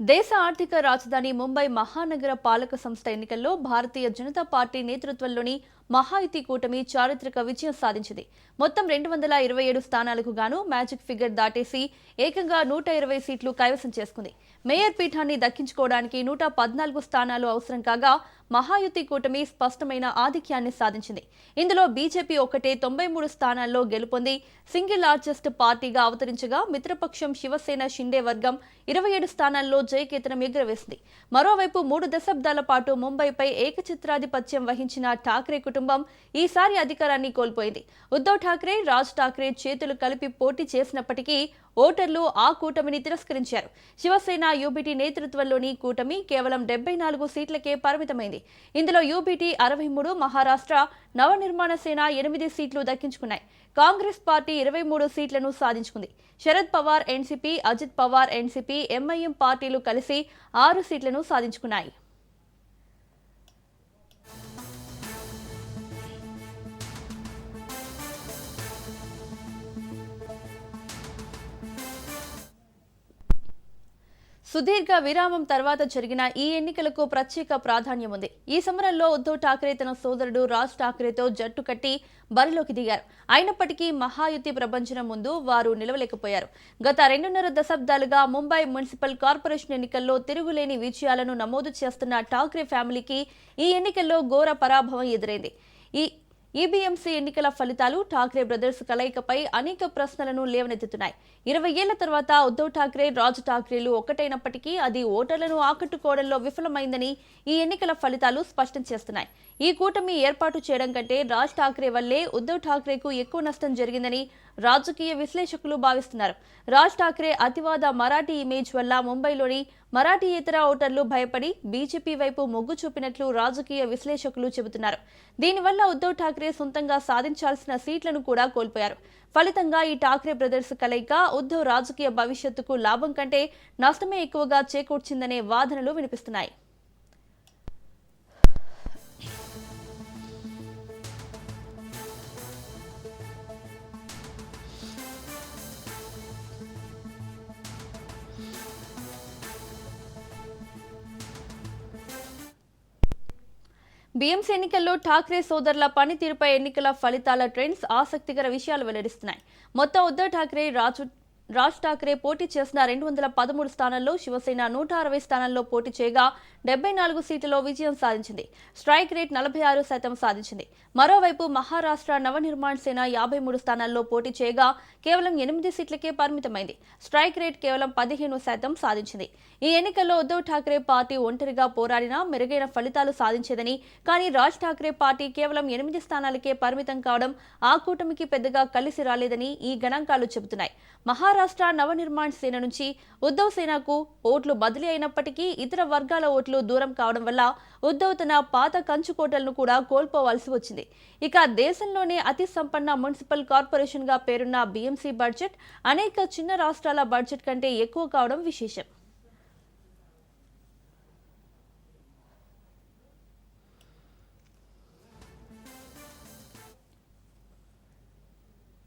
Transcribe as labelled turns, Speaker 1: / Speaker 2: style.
Speaker 1: దేశ ఆర్థిక రాజధాని ముంబై మహానగర పాలక సంస్థ ఎన్నికల్లో భారతీయ జనతా పార్టీ నేతృత్వంలోని మహాయుతి కూటమి చారిత్రక విజయం సాధించింది. మొత్తం రెండు వందల ఇరవై ఏడు స్థానాలకు గాను మ్యాజిక్ ఫిగర్ దాటేసి ఏకంగా నూట ఇరవై సీట్లు కైవసం చేసుకుంది. మేయర్ పీఠాన్ని దక్కించుకోవడానికి నూట పద్నాలుగు స్థానాలు అవసరం కాగా మహాయుతి కూటమి స్పష్టమైన ఆధిక్యాన్ని సాధించింది. ఇందులో బీజేపీ ఒక్కటే తొంభై మూడు స్థానాల్లో గెలుపొంది. సింగిల్ లార్జెస్ట్ పార్టీగా అవతరించగా మిత్రపక్షం శివసేన షిండే వర్గం ఇరవై ఏడు స్థానాల్లో జయకేతనం ఎగురవేసింది. మరోవైపు మూడు దశాబ్దాల పాటు ముంబైపై ఏకచిత్రాధిపత్యం వహించిన ఠాక్రే కుటుంబం కుటుంబం ఈసారి అధికారాన్ని కోల్పోయింది. ఉద్ధవ్ ఠాక్రే రాజ్ ఠాక్రే చేతులు కలిపి పోటీ చేసినప్పటికీ ఓటర్లు ఆ కూటమిని తిరస్కరించారు. శివసేన యూబీటీ నేతృత్వంలోని కూటమి కేవలం డెబ్బై నాలుగు సీట్లకే పరిమితమైంది. ఇందులో యూబీటీ అరవై మూడు మహారాష్ట్ర నవనిర్మాణ సేన ఎనిమిది సీట్లు దక్కించుకున్నాయి. కాంగ్రెస్ పార్టీ ఇరవై మూడు సీట్లను సాధించుకుంది. Sharad Pawar NCP Ajit Pawar NCP MIM పార్టీలు కలిసి ఆరు సీట్లను సాధించుకున్నాయి. సుదీర్ఘ విరామం తర్వాత జరిగిన ఈ ఎన్నికలకు ప్రత్యేక ప్రాధాన్యం ఉంది. ఈ సమరంలో ఉద్ధవ్ ఠాక్రే తన సోదరుడు రాజ్ ఠాక్రేతో జట్టు కట్టి బరిలోకి దిగారు. అయినప్పటికీ మహాయుతి ప్రపంచం ముందు వారు నిలవలేకపోయారు. గత రెండున్నర దశాబ్దాలుగా ముంబై మున్సిపల్ కార్పొరేషన్ ఎన్నికల్లో తిరుగులేని విజయాలను నమోదు చేస్తున్న ఠాక్రే ఫ్యామిలీకి ఈ ఎన్నికల్లో ఘోర పరాభవం ఎదురైంది. ఈ ఈబీఎంసీ ఎన్నికల ఫలితాలు ఠాక్రే బ్రదర్స్ కలయికపై అనేక ప్రశ్నలను లేవనెత్తుతున్నాయి. ఇరవై ఏళ్ళ తర్వాత ఉద్దవ్ ఠాక్రే రాజ్ ఠాక్రేలు ఒక్కటైనప్పటికీ అది ఓటర్లను ఆకట్టుకోవడంలో విఫలమైందని ఈ ఎన్నికల ఫలితాలు స్పష్టం చేస్తున్నాయి. ఈ కూటమి ఏర్పాటు చేయడం కంటే రాజ్ ఠాక్రే వల్లే ఉద్దవ్ ఠాక్రేకు ఎక్కువ నష్టం జరిగిందని రాజకీయ విశ్లేషకులు భావిస్తున్నారు. రాజ్ ఠాక్రే అతివాద మరాఠీ ఇమేజ్ వల్ల ముంబైలోని మరాఠీయేతర ఓటర్లు భయపడి బీజేపీ వైపు మొగ్గు చూపినట్లు రాజకీయ విశ్లేషకులు చెబుతున్నారు. దీనివల్ల ఉద్ధవ్ ఠాక్రే సొంతంగా సాధించాల్సిన సీట్లను కూడా కోల్పోయారు. ఫలితంగా ఈ ఠాక్రే బ్రదర్స్ కలయిక ఉద్ధవ్ రాజకీయ భవిష్యత్తుకు లాభం కంటే నష్టమే ఎక్కువగా చేకూర్చిందనే వాదనలు వినిపిస్తున్నాయి. బీఎంసీ ఎన్నికల్లో ఠాక్రే సోదరుల పనితీరుపై ఎన్నికల ఫలితాల ట్రెండ్స్ ఆసక్తికర విషయాలు వెల్లడిస్తున్నాయి. మొత్తం ఉద్దవ్ ఠాక్రే రాజు రాజ్ ఠాక్రే పోటీ చేసిన రెండు వందల పదమూడు స్థానాల్లో శివసేన నూట అరవై స్థానాల్లో పోటీ చేయగా డెబ్బై నాలుగు సీట్లలో విజయం సాధించింది. స్ట్రైక్ రేట్ నలభై ఆరు శాతం సాధించింది. మరోవైపు మహారాష్ట్ర నవనిర్మాణ్ సేన యాభై మూడు స్థానాల్లో పోటీ చేయగా కేవలం ఎనిమిది సీట్లకే పరిమితమైంది. స్ట్రైక్ రేట్ కేవలం పదిహేను శాతం సాధించింది. ఈ ఎన్నికల్లో ఉద్దవ్ ఠాక్రే పార్టీ ఒంటరిగా పోరాడినా మెరుగైన ఫలితాలు సాధించేదని కానీ రాజ్ ఠాక్రే పార్టీ కేవలం ఎనిమిది స్థానాలకే పరిమితం కావడం ఆ కూటమికి పెద్దగా కలిసి రాలేదని ఈ గణాంకాలు చెబుతున్నాయి. మహారాష్ట్ర నవనిర్మాణ్ సేన నుంచి ఉద్ధవ్ సేనకు ఓట్లు బదిలీ అయినప్పటికీ ఇతర వర్గాల ఓట్లు దూరం కావడం వల్ల ఉద్ధవ్ తన పాత కంచుకోటలను కూడా కోల్పోవాల్సి వచ్చింది. ఇక దేశంలోనే అతి సంపన్న మున్సిపల్ కార్పొరేషన్గా పేరున్న బీఎంసీ బడ్జెట్ అనేక చిన్న రాష్ట్రాల బడ్జెట్ కంటే ఎక్కువ కావడం విశేషం.